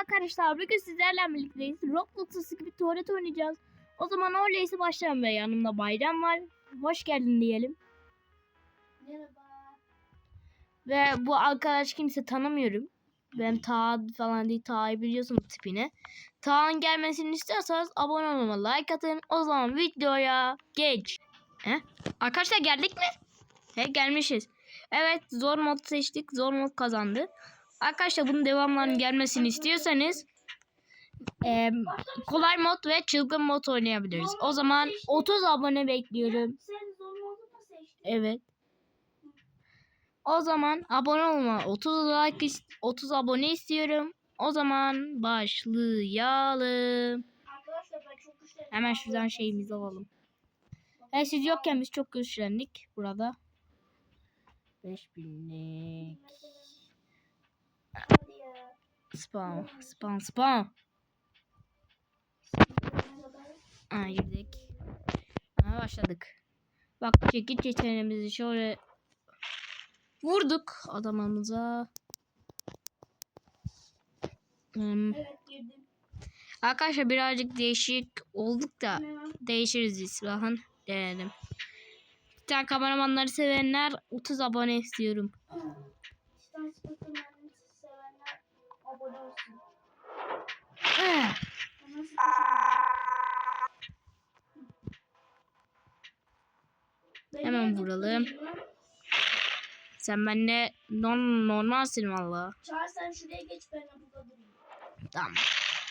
Arkadaşlar bugün sizlerle birlikteyiz. Roblox'ta bir tuvalet oynayacağız. O zaman öyleyse başlayalım ve yanımda Bayram var. Hoş geldin diyelim. Merhaba. Ve bu arkadaş kimse tanımıyorum. Ben Ta falan değil Ta'yı biliyorsunuz tipini. Ta'nın gelmesini istiyorsanız abone olma, like atın. O zaman videoya geç. He? Arkadaşlar geldik mi? He gelmişiz. Evet zor mod seçtik. Zor mod kazandı. Arkadaşlar bunun devamlarının gelmesini istiyorsanız eee, kolay mod ve çılgın mod oynayabiliriz. O zaman 30 abone bekliyorum. Evet. O zaman abone olma. 30 like is- 30 abone istiyorum. O zaman başlayalım. Hemen şuradan şeyimizi alalım. He siz yokken biz çok güçlendik burada. 5000'lik. Spam, spam, spam. Ha girdik. Ha başladık. Bak çekiç yeteneğimizi şöyle vurduk adamımıza. Hmm. Arkadaşlar birazcık değişik olduk da değişiriz İsfahan denedim. Bir tane kameramanları sevenler 30 abone istiyorum. Hemen vuralım. Sen benimle non normalsin valla. Çağır sen şuraya geç ben de burada durayım. Tamam.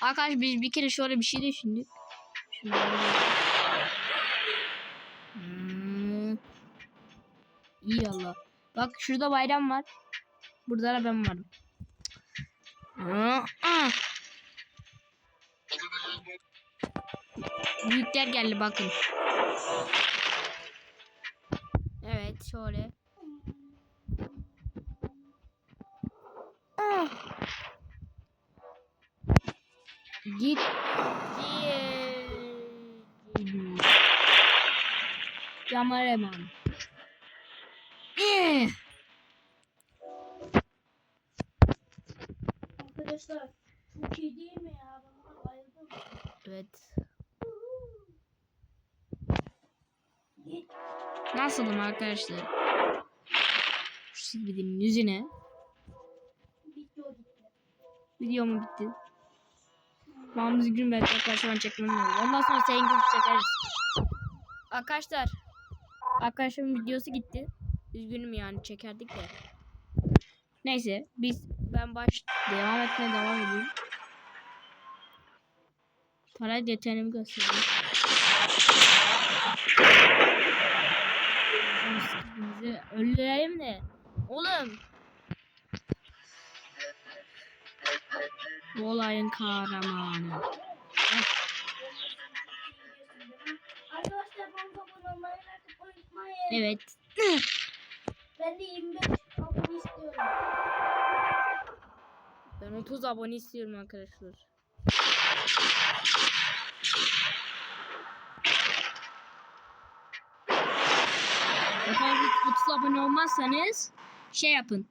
Arkadaş biz bir kere şöyle bir şey düşündük. Hmm. İyi Allah. Bak şurada bayram var. Burada da ben varım. Büyükler geldi bakın. Evet şöyle. Ah. Git. Cameraman. Arkadaşlar çok iyi değil mi ya? Ben bayıldım. Evet. Nasılım arkadaşlar? Şu gideyim yüzüne. Bitti. Video mu bitti? Mamız gün belki arkadaşlar ben çekmem lazım. Ondan sonra senin gibi çekeriz. Arkadaşlar. Arkadaşımın videosu gitti. Üzgünüm yani çekerdik de. Neyse biz ben baş devam etmeye devam edeyim. Para detayını göstereyim. Bizi öldürelim de. Oğlum. Bu olayın kahramanı. Evet. Ben de 25 abone istiyorum. Ben 30 abone istiyorum arkadaşlar. Efendim 30 abone olmazsanız şey yapın.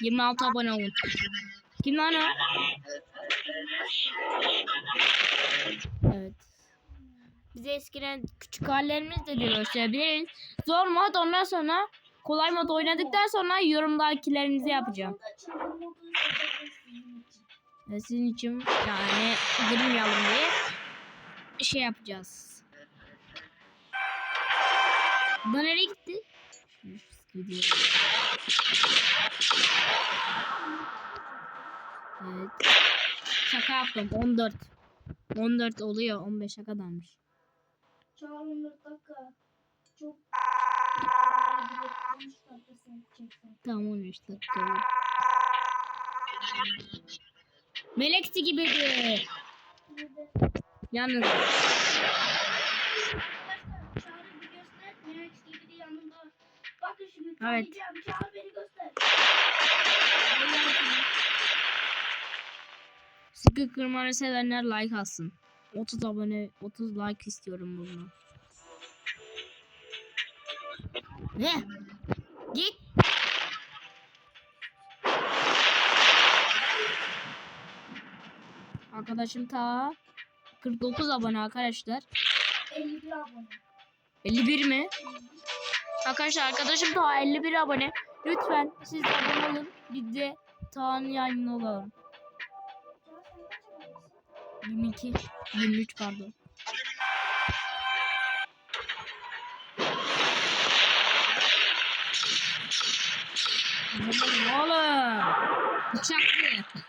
26 abone olun. Kim lan o? Evet. Bize eskiden küçük hallerimiz de gösterebiliriz. Zor mod ondan sonra kolay mod oynadıktan sonra yorumdakilerinizi yapacağım. Seçebiliriz sizin için. Yani kırmayalım diye şey yapacağız. Bu nereye gitti? Evet. Şaka yaptım. 14. 14 oluyor. 15'e kadarmış. Çağrı 14 dakika. Çok 13 dakika sen çeksen. Tamam 13 dakika. Melekti gibiydi. Yalnız Evet. sıkı kırmanı sevenler like alsın. 30 abone 30 like istiyorum bunu. Ne? Arkadaşım ta 49 abone arkadaşlar. 51 abone. 51 mi? Arkadaşlar arkadaşım ta 51 abone. Lütfen siz de abone olun. Biz de Tağ'ın yayını olalım. Ya sen kaç abonesin? 22, 23 pardon. Oğlum. Bıçaklı.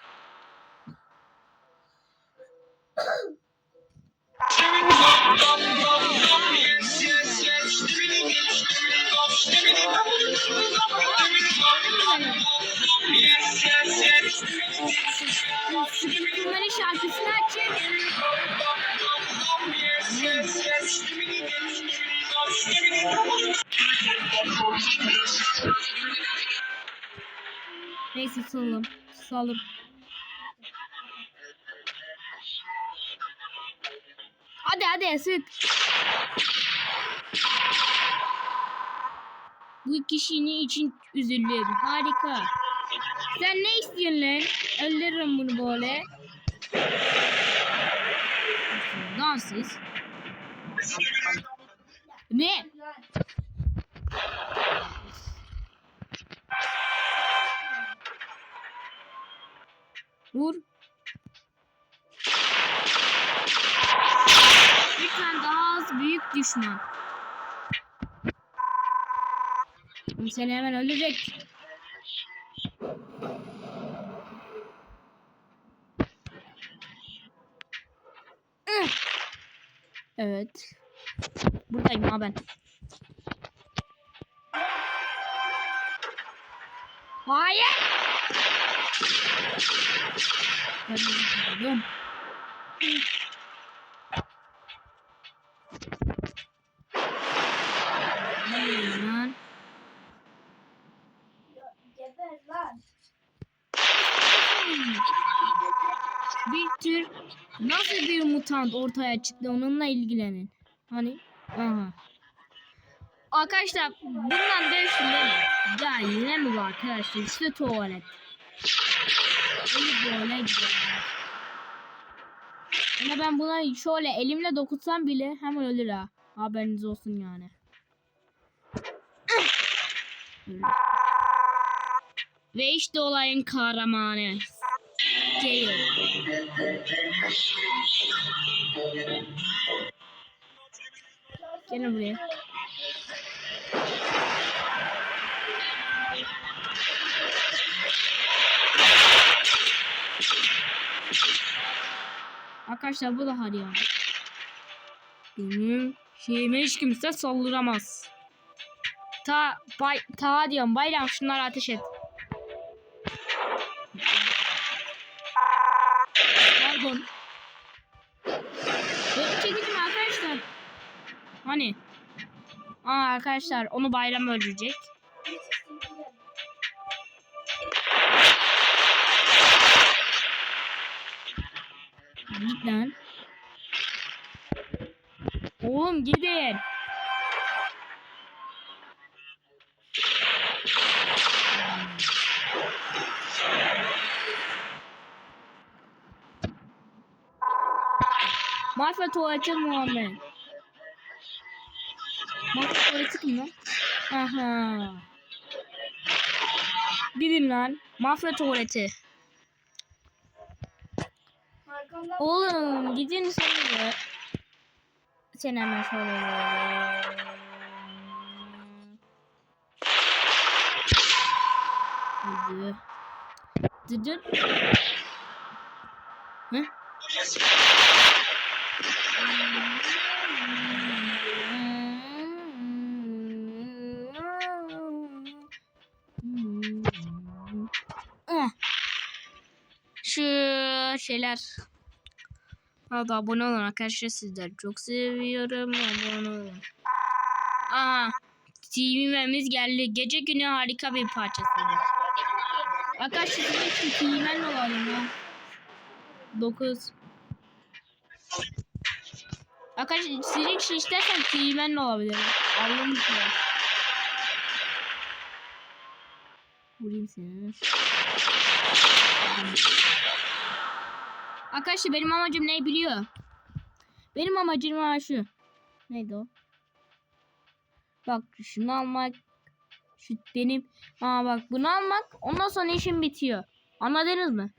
Neyse salım. Salım. Hadi hadi sık. Bu kişinin için üzüldüm. Harika. Sen ne istiyorsun lan? Öldürürüm bunu böyle. Danssız. Ne? Lan. Vur. Lütfen daha az büyük düşman. Seni hemen öldürecek. Ih. Evet. Buradayım ha ben. Hayır. Ben oluyor lan? Geber lan. Bir tür nasıl bir mutant ortaya çıktı onunla ilgilenin. Hani aha. Arkadaşlar bundan? Ya yine mi bu arkadaşlar? İşte tuvalet. Öyle böyle gidiyor. Ama ben buna şöyle elimle dokunsam bile hemen ölür ha. Haberiniz olsun yani. Ve işte olayın kahramanı. Gale. Gelin buraya. Arkadaşlar bu da hadi ya. Benim şeyime hiç kimse saldıramaz. Ta, bay, ta diyorum bayram şunları ateş et. Pardon. Böyle çekelim arkadaşlar. Hani? Aa arkadaşlar onu bayram öldürecek. Lan. Oğlum gidin. Mafya tuvaleti Muhammed. Mafya tuvaleti kim lan? Aha. Gidin lan. Mafya tuvaleti. Oğlum gidin sen de. Sen hemen şöyle. Hadi. Dıdıt. Hı? Ah. Şu şeyler Hadi abone olun arkadaşlar sizleri çok seviyorum. Abone olun. Aa, TV'miz geldi. Gece günü harika bir parçasıydı. Arkadaşlar sizin için TV'men olalım ya. 9 Arkadaşlar sizin için istersen TV'men olabilir. Alayım ki. Vurayım seni. Arkadaşlar benim amacım ne biliyor? Benim amacım ha şu. Neydi o? Bak şunu almak. Şu benim. Aa bak bunu almak. Ondan sonra işim bitiyor. Anladınız mı?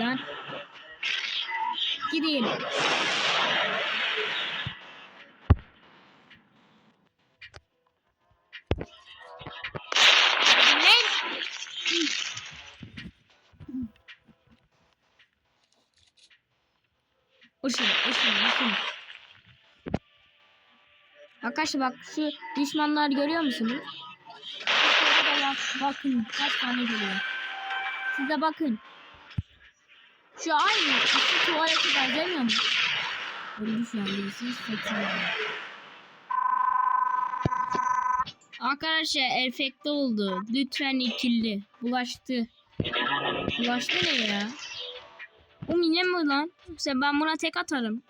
Lan. Gideyim. Ne? Uçun, uçun, uçun. Arkadaşlar bak şu düşmanlar görüyor musunuz? Bak, bakın kaç tane geliyor. Siz de bakın. Şu aynı. Şu tuvalete benzemiyor mu? Öyle düşünüyorum birisi. 80 lira. Arkadaşlar efekte oldu. Lütfen ikili. Bulaştı. Bulaştı ne ya? O yine mi lan? Sen ben buna tek atarım.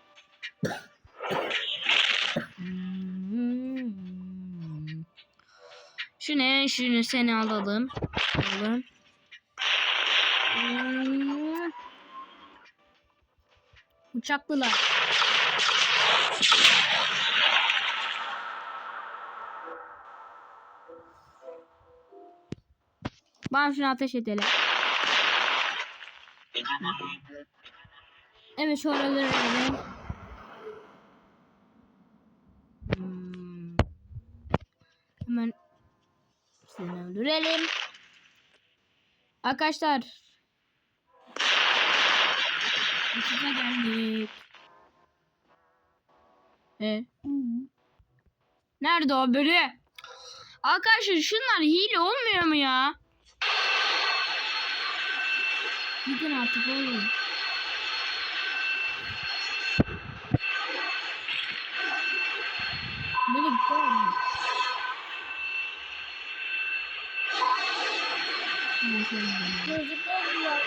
Şu ne? Şunu seni alalım. Alalım. Hmm. Uçaklılar. Bana şunu ateş edelim. Evet şu oraları verelim. Hmm. Hemen seni öldürelim. Arkadaşlar. Uçağa geldik. E? Nerede o biri? Arkadaşlar şunlar hile olmuyor mu ya? Gidin artık oğlum. Böyle. Gözlükler bile.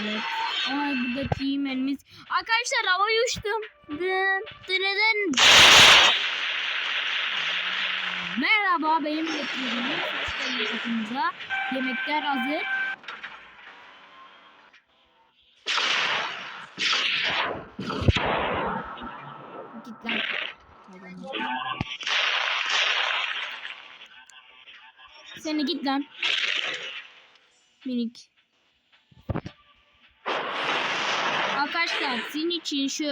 Evet. Ay burada team'imiz. Arkadaşlar havaya uçtum. Dın, dırırın. Merhaba benim kapımıza. Yemekler hazır. Git lan. Seni git lan. Minik. Arkadaşlar sizin için şu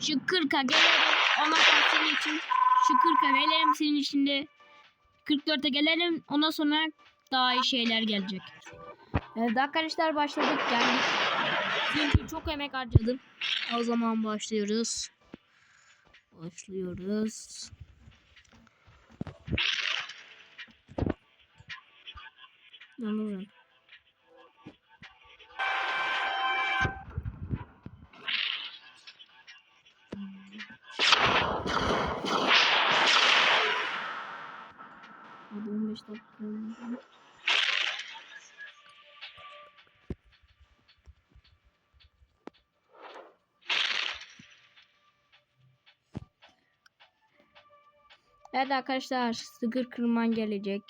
şu 40'a gelelim. Ondan sonra senin için şu 40'a gelelim. Senin için de 44'e gelelim. Ondan sonra daha iyi şeyler gelecek. Evet arkadaşlar başladık. Sizin için çok emek harcadım. O zaman başlıyoruz. Başlıyoruz. Yalnız Hadi 15 dakika oldu. Evet arkadaşlar sıkır kırman gelecek.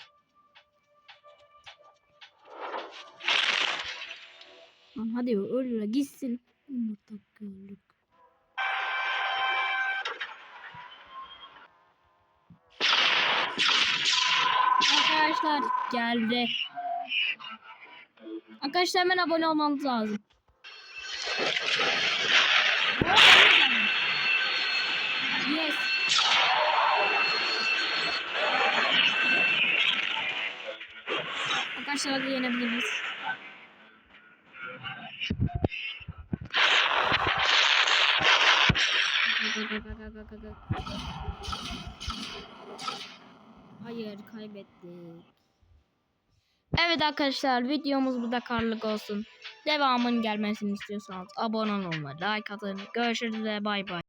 Hadi öyle gitsin. 14 Arkadaşlar geldi. Arkadaşlar hemen abone olmanız lazım. Yes. Arkadaşlar hadi yenebiliriz. Hayır kaybettik. Evet arkadaşlar videomuz burada karlık olsun. Devamın gelmesini istiyorsanız abone olmayı, like atın. Görüşürüz ve bay bay.